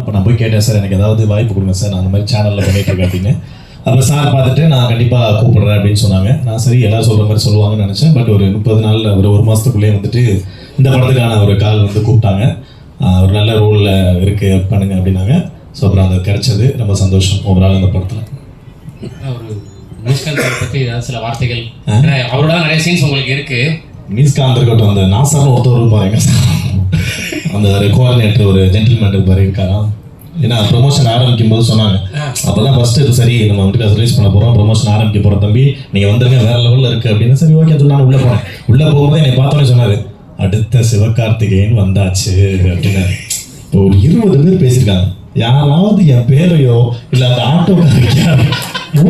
அப்போ நான் போய் கேட்டேன் சார் எனக்கு ஏதாவது வாய்ப்பு கொடுங்க சார். நான் அந்த மாதிரி சேனலில் பண்ணிட்டு இருக்கேன் அப்படின்னு. அப்போ சார் பார்த்துட்டு நான் கண்டிப்பாக கூப்பிடுறேன் அப்படின்னு சொன்னாங்க. நான் சரி எல்லாரும் சொல்கிற மாதிரி சொல்லுவாங்கன்னு நினச்சேன். பட் ஒரு முப்பது நாள் ஒரு ஒரு மாதத்துக்குள்ளேயே வந்துட்டு இந்த படத்துக்கான ஒரு கால் வந்து கூப்பிட்டாங்க. ஒரு நல்ல ரோலில் இருக்கு பண்ணுங்க அப்படின்னாங்க. ஸோ அப்புறம் அது கிடைச்சது. ரொம்ப சந்தோஷம் ஓவரால் அந்த படத்தில். ஒரு சார் பத்தி ஏதாவது சில வார்த்தைகள். அவரோட நிறைய சீன்ஸ் உங்களுக்கு இருக்கு. மீன்ஸ்காந்த் இருக்கட்டும் அந்த நாசர்னு ஒருத்தர் பாருங்க அந்த கோஆர்டினேட்டர் ஒரு ஜென்டில்மேன் பாரு இருக்காரா? ஏன்னா ப்ரொமோஷன் ஆரம்பிக்கும் போது சொன்னாங்க. அப்பதான் ஃபர்ஸ்ட் இது சரி நம்ம வந்துட்டு ரிலீஸ் பண்ண போறோம் ப்ரொமோஷன் ஆரம்பிக்க போறோம் தம்பி. நீங்க வந்துருங்க வேற லெவல்ல இருக்கு அப்படின்னு சரி ஓகே நான் உள்ள போனேன் உள்ள போகும்போது என்னை பார்த்தோன்னே சொன்னாரு அடுத்த சிவகார்த்திகேயன் வந்தாச்சு அப்படின்னாரு. இப்போ ஒரு இருபது பேர் பேசியிருக்காங்க. யாராவது என் பேரையோ இல்ல அந்த ஆட்டோக்காரங்க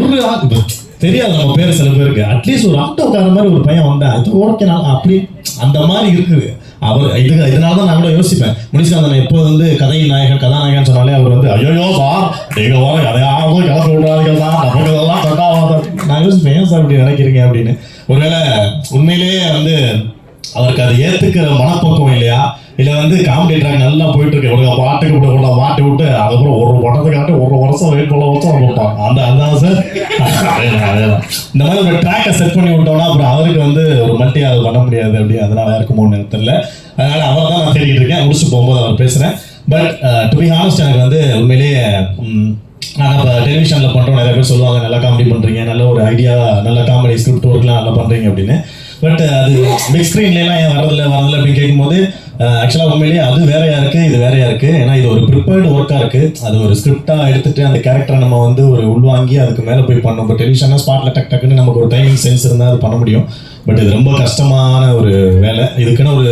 ஒரு ஆ- இப்ப தெரியாது நம்ம பேர் சில பேருக்கு. அட்லீஸ்ட் ஒரு ஆட்டோக்கார மாதிரி ஒரு பையன் வந்தா அது ஓகே நான் அப்படி அந்த மாதிரி இருக்குது. அவர் இது இதனால தான் நான் கூட யோசிப்பேன். முனிஷ்காந்தன் எப்போ வந்து கதை நாயகன் கதாநாயகன் சொன்னாலே அவர் வந்து ஐயோ சார் நீங்க வர கதையாவது கிளப்பி விடுறாங்க தான் நமக்கு இதெல்லாம் கட்டாவாத நான் யோசிப்பேன் ஏன் சார் இப்படி நினைக்கிறீங்க? அப்படின்னு. ஒருவேளை உண்மையிலேயே வந்து அவருக்கு அதை ஏற்றுக்கிற மனப்பக்குவம் இல்லையா? இல்லை வந்து காமெடி ட்ராக் நல்லா போயிட்டு இருக்கு. ஒரு பாட்டுக்கு விட்டு கொண்டா பாட்டு விட்டு அதுக்கப்புறம் ஒரு படத்துக்காட்டி ஒரு வருஷம் வெயிட் பண்ண வருஷம் போட்டான். அந்த அதுதான் சார் அதேதான், அதேதான். இந்த மாதிரி ஒரு ட்ராக்கை செட் பண்ணி விட்டோம்னா அப்புறம் அவருக்கு வந்து ஒரு மல்டி அது பண்ண முடியாது அப்படி அதனால இருக்குமோன்னு எனக்கு தெரியல. அதனால அவர் தான் நான் தேடிட்டு இருக்கேன். முடிச்சு போகும்போது அவர் பேசுறேன். பட் டு பி ஹானஸ்ட் எனக்கு வந்து உண்மையிலேயே நான் நாங்கள் இப்போ டெலிவிஷனில் பண்ணுறோம் நிறைய பேர் சொல்லுவாங்க நல்லா காமெடி பண்ணுறீங்க நல்ல ஒரு ஐடியா நல்ல காமெடி ஸ்கிரிப்ட் ஒர்க்லாம் நல்லா பண்ணுறீங்க அப்படின்னு. பட் uh, அது பிக் ஸ்க்ரீன்லாம் ஏன் வரதில்லை வரதில்லை அப்படின்னு கேட்கும்போது uh, ஆக்சுவலாக உண்மையிலேயே அது வேறையா இருக்குது இது வேற இருக்கு. ஏன்னா இது ஒரு ப்ரிப்பேர்டு ஒர்க்காக இருக்கு. அது ஒரு ஸ்கிரிப்டாக எடுத்துட்டு அந்த கேரக்டரை நம்ம வந்து ஒரு உள்வாங்கி அதுக்கு மேலே போய் பண்ணணும். இப்போ டெலிவிஷனாக ஸ்பாட்டில் டக் டக்குன்னு நமக்கு ஒரு டைமிங் சென்ஸ் இருந்தால் அது பண்ண முடியும். பட் இது ரொம்ப கஷ்டமான ஒரு வேலை. இதுக்குன்னு ஒரு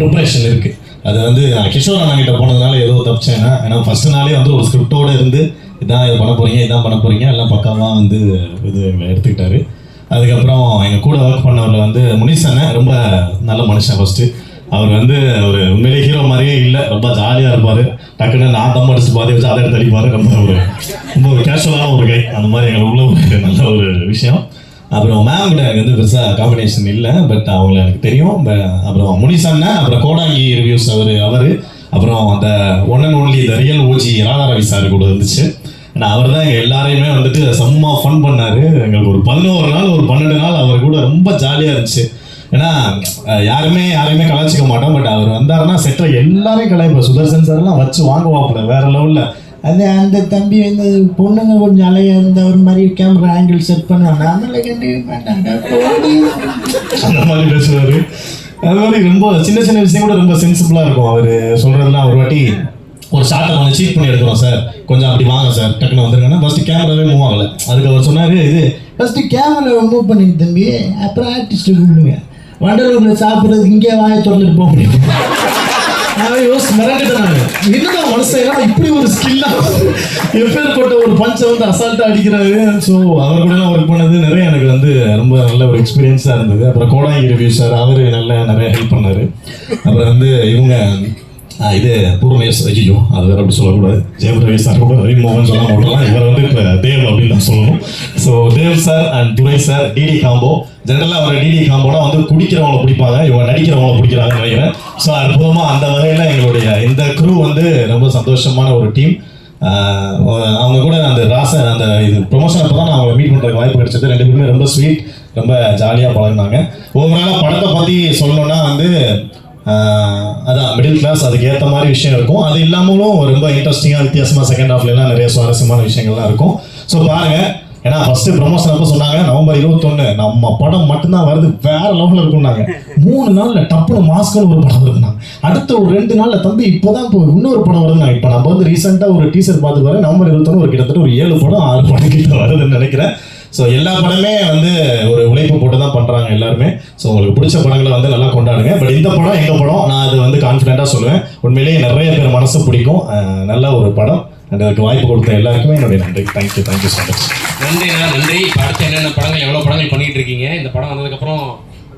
ப்ரிப்பரேஷன் இருக்கு. அது வந்து நான் கிஷோர் அண்ணாங்கிட்ட போனதுனால ஏதோ தப்பிச்சேன்னா ஏன்னா ஃபர்ஸ்ட் நாளே வந்து ஒரு ஸ்கிரிப்டோடு இருந்து இதான் இது பண்ண போறீங்க இதான் பண்ண போறீங்க எல்லாம் பக்காவாக வந்து இது எங்களை எடுத்துக்கிட்டாரு. அதுக்கப்புறம் எங்கள் கூட ஒர்க் பண்ணவர் வந்து முனிஷ் அண்ணன் ரொம்ப நல்ல மனுஷன் ஃபஸ்ட்டு அவர் வந்து ஒரு உண்மையிலே ஹீரோ மாதிரியே இல்லை. ரொம்ப ஜாலியாக இருப்பார். டக்குன்னு நான் தம் அடிச்சு பாதி வச்சு அதை எடுத்து அடிப்பார். ரொம்ப ஒரு ரொம்ப ஒரு கேஷுவலான ஒரு கை அந்த மாதிரி எங்களுக்கு உள்ள ஒரு நல்ல ஒரு விஷயம். அப்புறம் மேம் கிட்ட எனக்கு வந்து பெருசாக காம்பினேஷன் இல்லை. பட் அவங்கள எனக்கு தெரியும். அப்புறம் முனிசன்ன அண்ணன் அப்புறம் கோடாங்கி ரிவ்யூஸ் அவர் அவர். அப்புறம் அந்த one and only the real OG Radharavi sir கூட இருந்துச்சு. ஆனால் அவர் தான் எங்கள் எல்லாரையுமே வந்துட்டு செம்ம ஃபன் பண்ணார். எங்களுக்கு ஒரு பதினோரு நாள் ஒரு பன்னெண்டு நாள் அவர் கூட ரொம்ப ஜாலியாக இருந்துச்சு. ஏன்னா யாருமே யாருமே யாரையுமே கலாய்ச்சிக்க மாட்டோம். பட் அவர் வந்தாருன்னா செட்டில் எல்லாரையும் கலாய்ப்போம் சுதர்சன் சார்லாம் வச்சு வாங்குவாப்புல வேற லெவலில் அது அந்த தம்பி வந்து பொண்ணுங்க கொஞ்சம் அழகா இருந்த ஒரு மாதிரி கேமரா ஆங்கிள் செட் பண்ணுவாங்க. அந்த மாதிரி பேசுவார். அது மாதிரி ரொம்ப சின்ன சின்ன விஷயம் கூட ரொம்ப சென்சிபிளாக இருக்கும். அவர் சொல்கிறதுலாம் ஒரு வாட்டி ஒரு ஷார்ட்டை கொஞ்சம் சீட் பண்ணி எடுக்கிறோம் சார் கொஞ்சம் அப்படி வாங்க சார் டக்குன்னு வந்துருங்கன்னா ஃபஸ்ட்டு கேமராவே மூவ் ஆகலை. அதுக்கு அவர் சொன்னார் இது ஃபஸ்ட்டு கேமரா மூவ் பண்ணிங்க தம்பி. அப்புறம் ஆர்டிஸ்ட்டு கூப்பிடுங்க. வண்டர் சாப்பிட்றது இங்கே வாயை திறந்துட்டு போக முடியும் நான் யோசிச்சு மிரண்டுட்டேன் நான் என்னடா மனுஷன் என்னடா இப்படி ஒரு ஸ்கில்லா எப்பேற்பட்ட ஒரு பஞ்சை வந்து அசால்ட்டா அடிக்கிறாரு. ஸோ அவர் கூடலாம் ஒர்க் பண்ணது நிறைய எனக்கு வந்து ரொம்ப நல்ல ஒரு எக்ஸ்பீரியன்ஸாக இருந்தது. அப்புறம் கோடாங்கி ரிவ்யூ சார் அவர் நல்லா நிறைய ஹெல்ப் பண்ணார். அப்புறம் வந்து இவங்க இது பூர்ணேஷ் ஐயோ அது வேற அப்படி சொல்லக்கூடாது ஜெயம் ரவி சார் கூட ரவி மோகன் சொல்ல மாட்டோம் இவர் வந்து இப்போ தேவ் அப்படின்னு தான் சொல்லணும் so Dev sir and Durai sir DD combo ஜென்ரலாக அவர் டிடி காம்போனா வந்து குடிக்கிறவங்கள பிடிப்பாங்க இவங்க நடிக்கிறவங்கள பிடிக்கிறாங்கன்னு நினைக்கிறேன் ஸோ அற்புதமாக அந்த வகையில் எங்களுடைய இந்த குரூ வந்து ரொம்ப சந்தோஷமான ஒரு டீம் அவங்க கூட அந்த ராசன் அந்த இது ப்ரொமோஷன் அப்போ தான் நான் அவங்களை மீட் பண்ணுறதுக்கு வாய்ப்பு கிடைச்சது ரெண்டு பேருமே ரொம்ப ஸ்வீட் ரொம்ப ஜாலியாக பழகுனாங்க ஓவராலாக படத்தை பற்றி சொல்லணும்னா வந்து அதான் மிடில் கிளாஸ் அதுக்கு ஏற்ற மாதிரி விஷயம் இருக்கும். அது இல்லாமலும் ரொம்ப இன்ட்ரெஸ்டிங்காக வித்தியாசமாக செகண்ட் ஹாஃப்லாம் நிறைய சுவாரஸ்யமான விஷயங்கள்லாம் இருக்கும். ஸோ பாருங்கள் ஏன்னா ஃபர்ஸ்ட் ப்ரமோஷன் அப்போ சொன்னாங்க நவம்பர் இருபத்தொன்னு. நம்ம படம் மட்டும்தான் வருது வேற லெவலில் இருக்கும்னாங்க. மூணு நாள்ல டப்புனு மாஸ்க்னு ஒரு படம் வருதுனாங்க அடுத்த ஒரு ரெண்டு நாள்ல தம்பி இப்போதான் இப்போ இன்னொரு படம் வருதுண்ணா இப்போ நம்ம வந்து ரீசெண்டாக ஒரு டீசர் பார்த்து வர நவம்பர் இருபத்தொன்னு ஒரு கிட்டத்தட்ட ஒரு ஏழு படம் ஆறு படம் கிட்ட வருதுன்னு நினைக்கிறேன். ஸோ எல்லா படமே வந்து ஒரு உழைப்பு போட்டு தான் பண்ணுறாங்க எல்லாருமே. ஸோ உங்களுக்கு பிடிச்ச படங்களை வந்து நல்லா கொண்டாடுங்க. பட் இந்த படம் எங்கள் படம் நான் அது வந்து கான்ஃபிடென்ட்டாக சொல்லுவேன். உண்மையிலேயே நிறைய பேர் மனசு பிடிக்கும். நல்ல ஒரு படம். அதுக்கு வாய்ப்பு கொடுத்த எல்லாருக்குமே என்னுடைய நன்றி. தேங்க்யூ தேங்க்யூ ஸோ மச் நன்றிண்ணா நன்றி இப்போ அடுத்து என்னென்ன படங்கள் எவ்வளோ படங்கள் பண்ணிட்டு இருக்கீங்க இந்த படம் வந்ததுக்கப்புறம்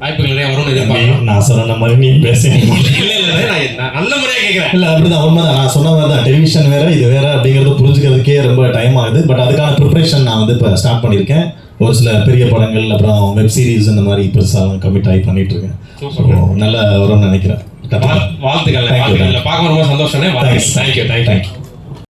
வாய்ப்புகள் நிறைய வரும்னு எதிர்பார்க்கலாம் நான் சொன்ன மாதிரி நீ பேசுறீங்க இல்லை இல்லை நான் நான் நல்ல முறையாக கேட்குறேன் இல்ல அப்படிதான் உண்மைதான். நான் சொன்ன மாதிரி தான் டெலிவிஷன் வேற இது வேற அப்படிங்கறது புரிஞ்சுக்கிறதுக்கே ரொம்ப டைம் ஆகுது. பட் அதுக்கான ப்ரிப்பரேஷன் நான் வந்து இப்போ ஸ்டார்ட் பண்ணியிருக்கேன். ஒரு சில பெரிய படங்கள் அப்புறம் வெப் சீரிஸ் இந்த மாதிரி பெருசாக கமிட் ஆகி பண்ணிட்டு இருக்கேன் நல்லா வரும்னு நினைக்கிறேன். வாழ்த்துக்கள். பார்க்க ரொம்ப சந்தோஷம். Thank you thank you thank you